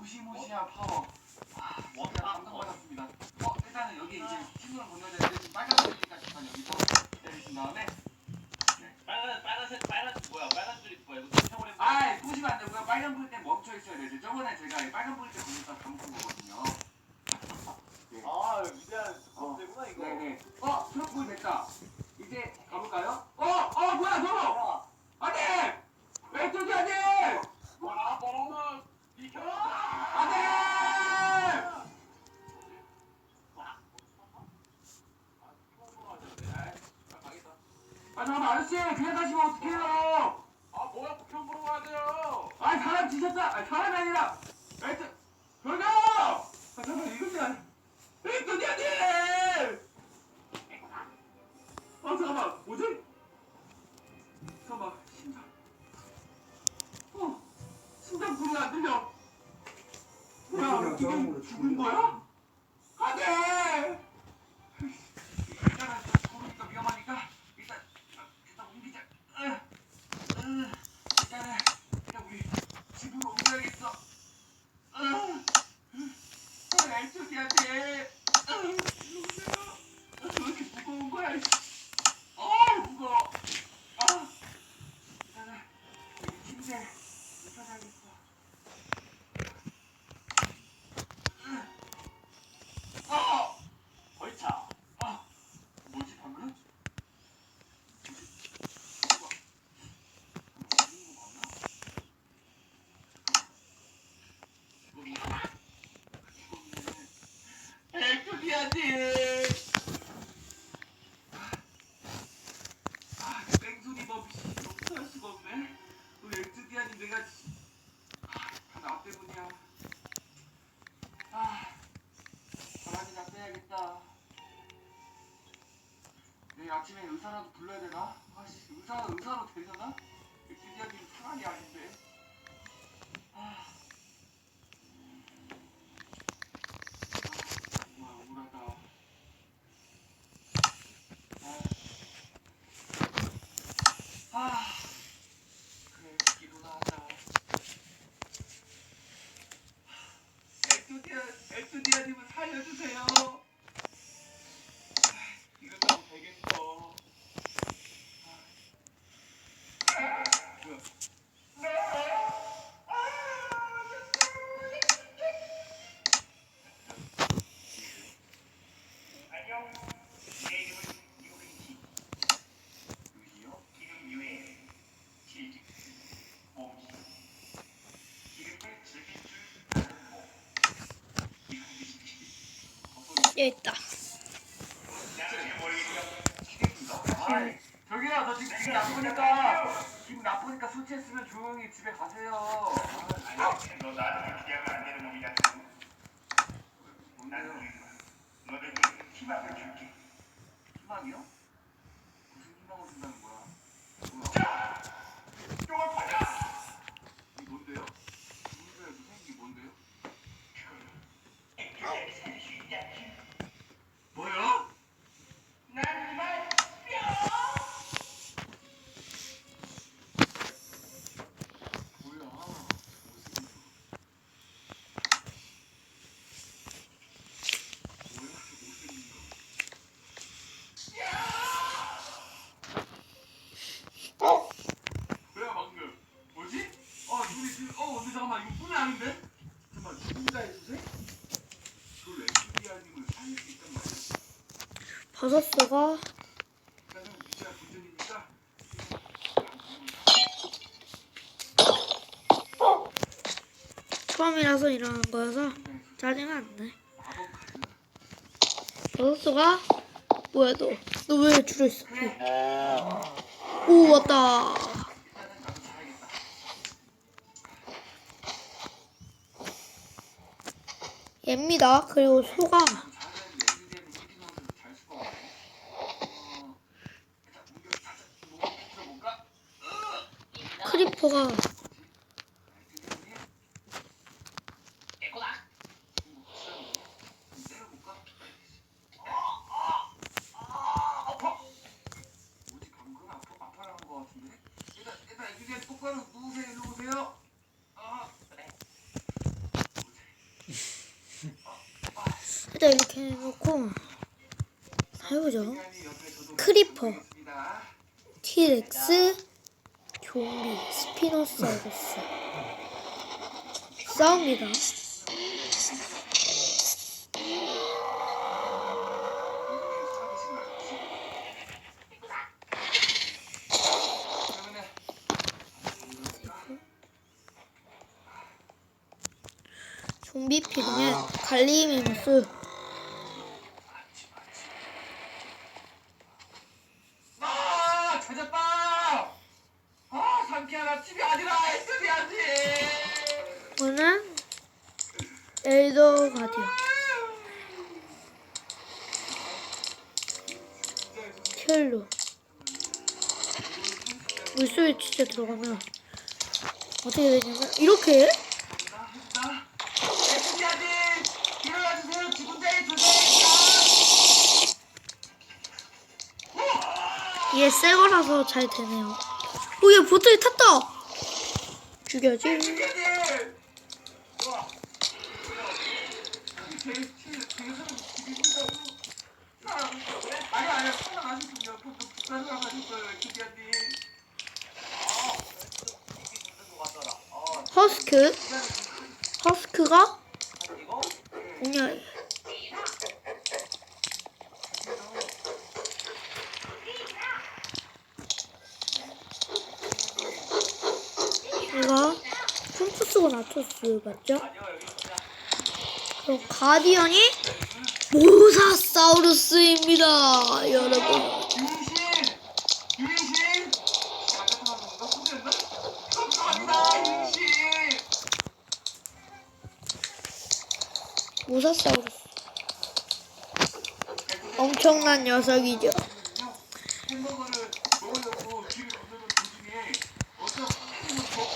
무시무시한 파워. 아, 진짜 감동받았습니다. 어, 일단은 여기 이제 신호를 건너야 되는데 지금 빨간색이니까 잠깐 여기서 내리신 다음에 빨간 빨간색 빨간 뭐야 빨간 줄이 뭐야 이거 켜버리면 아, 보시면 안 되고요. 빨간 불 때 멈춰 있어야 되죠. 저번에 제가 이 빨간 불때 보니까 감은 거거든요. 아 위대한 어. 건데구나 이거 네네. 어, 트럭불 됐다. 이제 가볼까요? 어, 어, 뭐야, 저거! 안 돼! 왼쪽이 안 돼! 와 버러나 비켜 안 돼! 아, 잠깐만, 아저씨! 그냥 가시면 어떡해요! 아 뭐야 북한 보러 가야 돼요 아, 사람 지셨다! 아, 사람이 아니라! 왼쪽! 돌가! 아, 잠깐만, 이것이 아니 안 돼! 아, 잠깐만, 뭐지? 잠깐만, 심장. 어, 심장 소리가 안 들려. 뭐야, 이게 죽은 거야? 안 돼! 일단은 걸으니까 위험하니까 일단 일단 옮기자. 으, 으, 일단은 일단 우리 집으로 옮겨야겠어. 으, 으, 알쪽이한테. 일로 오세요. 아, 왜 이렇게 무거운 거야? 이씨. 어, 무거워. 아, 일단은 여기 침대 눕혀놔야겠어. 으, 어, 벌차 아, 뭐지 방금? 애꾸디한테 아, 뺑소니 법이 없할 수가 없네. 우리 엑스디아님 내가 아, 다나 때문이야. 아, 바람이나 빼야겠다. 내일 아침에 의사라도 불러야 되나? 아씨 의사 의사로 되려나? 엑스디아님 사람이 아닌데. 아. 정말 억울하다. 아. 아. 그래, 기도나 하자. 엑스디아, 엑스디아님을 살려주세요. 이런다고 되겠어. 아. 뭐야? 안녕 내 이름은 유빈지 여기요? 기름 유해 실직 몸시 기름을 즐길 줄 아는 몸 이런 뜻이지 여기 있다. 저기요, 너 지금 기분 나쁘니까, 기분 나쁘니까 술 취했으면 조용히 집에 가세요. 아, 너 나를 기대하면 안 되는 놈이다 나는 뭔데요? 너에게 희망을 줄게 희망이요? 무슨 희망을 준다는 거야? 뭐야? 똥을 퍼져 이게 뭔데요? 문제에 무슨 이게 뭔데요? 그걸 살릴 수 있다 뭐요? 난 이만 뭐야? 못생긴 거. 뭐야? 못생긴 거. 뭐야 방금? 뭐지? 어 눈이 지금 어 근데 잠깐만 이거 꿈이 아닌데? 잠깐만 누군가의 수세? 그걸 엑스디아님을 살릴 수 있단 말이야? 본전이니까 처음이라서 일어난 거여서 짜증 안 내. 버섯스가 뭐야 너? 너 왜 줄여 있어? 오 왔다. 얘입니다. 그리고 소가 일단 이렇게 해놓고 해보죠. 크리퍼, 티렉스, 좀비, 스피노사우루스 싸웁니다. 좀비 피딩에 갈리미무스 아 찾았다. 아 집이 아니라 가디언. 물속에 진짜 들어가면 어떻게 되냐면 이렇게 얘 새거라서 잘 되네요. 오, 얘 보트에 탔다. 와. 되게 되게 되게 사람 되게 힘들다고. 아니 아니 하나 마셨군요. 또 비싼 거 마셨어요. SB야지. 허스크. 허스크가 이거? 그냥 얘가 나토스 맞죠? 그럼 가디언이 모사사우루스입니다, 여러분. 모사사우루스. 엄청난 녀석이죠. 햄버거를 먹으려고 길을 건너는 도중에 어떤 햄을 먹고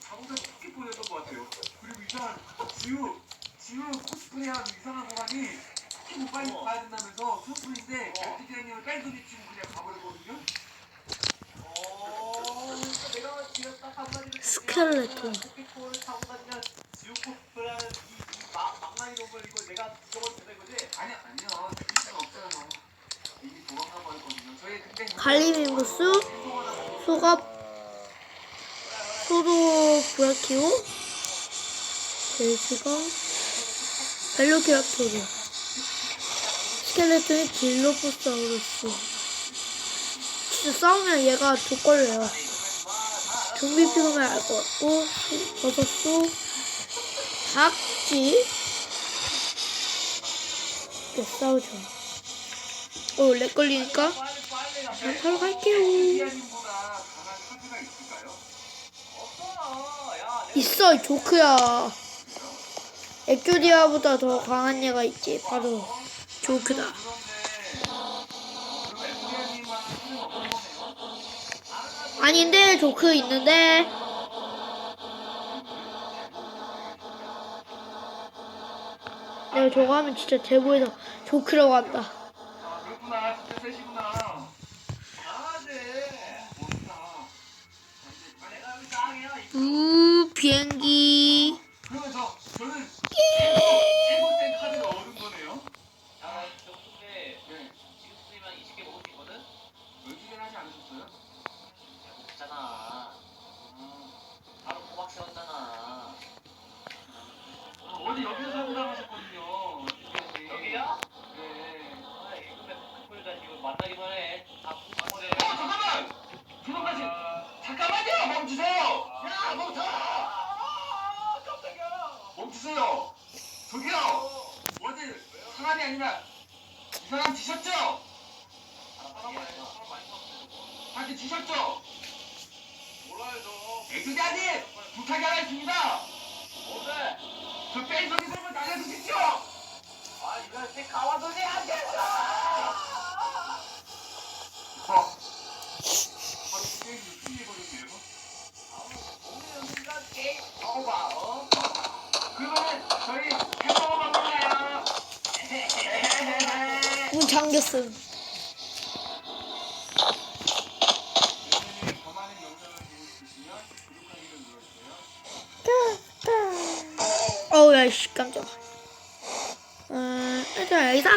자동차 토끼 보였던 것 같아요. 그리고 이상한 지우, 지우 이상한 사람이 토끼 빨리 가야 된다면서 소프인데 엑스디자이님을 뺑소니 치고 그냥 가버렸거든요. 어 내가 지금 딱 한마디로 스켈레톤. 토끼코를 타고 다니면 지우코프라는 이, 이 막, 막나니 놈을 이걸 내가 죽여버리면 되는 거지? 아니요, 아니요. 죽일 수는 없어요. 이미 도망가 버렸거든요. 저희 근데 갈리미무스, 행동하다가 소갑, 소도 브라키오, 벨즈가, 벨로키랍토르, 스켈레톤이 딜로포사우루스. 진짜 싸우면 얘가 독걸려요. 좀비 피그면 알 것 같고, 소- 버섯소, 닭지, 이렇게 싸우죠. 어, 렉 걸리니까 바로 갈게요. 있어, 이 조크야. 엑조디아보다 더 강한 얘가 있지. 바로 조크다. 아닌데 조크 있는데. 내가 저거 하면 진짜 대보에서 조크라고 한다. 아 그렇구 저 근데 네. 지금 쓰면 20개 먹을 수 있거든? 열두 하지 않으셨어요? 야, 먹잖아. 바로 호박 세웠잖아. 아, 어제 여기서 상담하셨거든요. 여기야? 네. 아, 이분의 커플다 지금 만나기만 해. 다 잠겼음. 아이씨 깜짝아. 음, 일단 여기서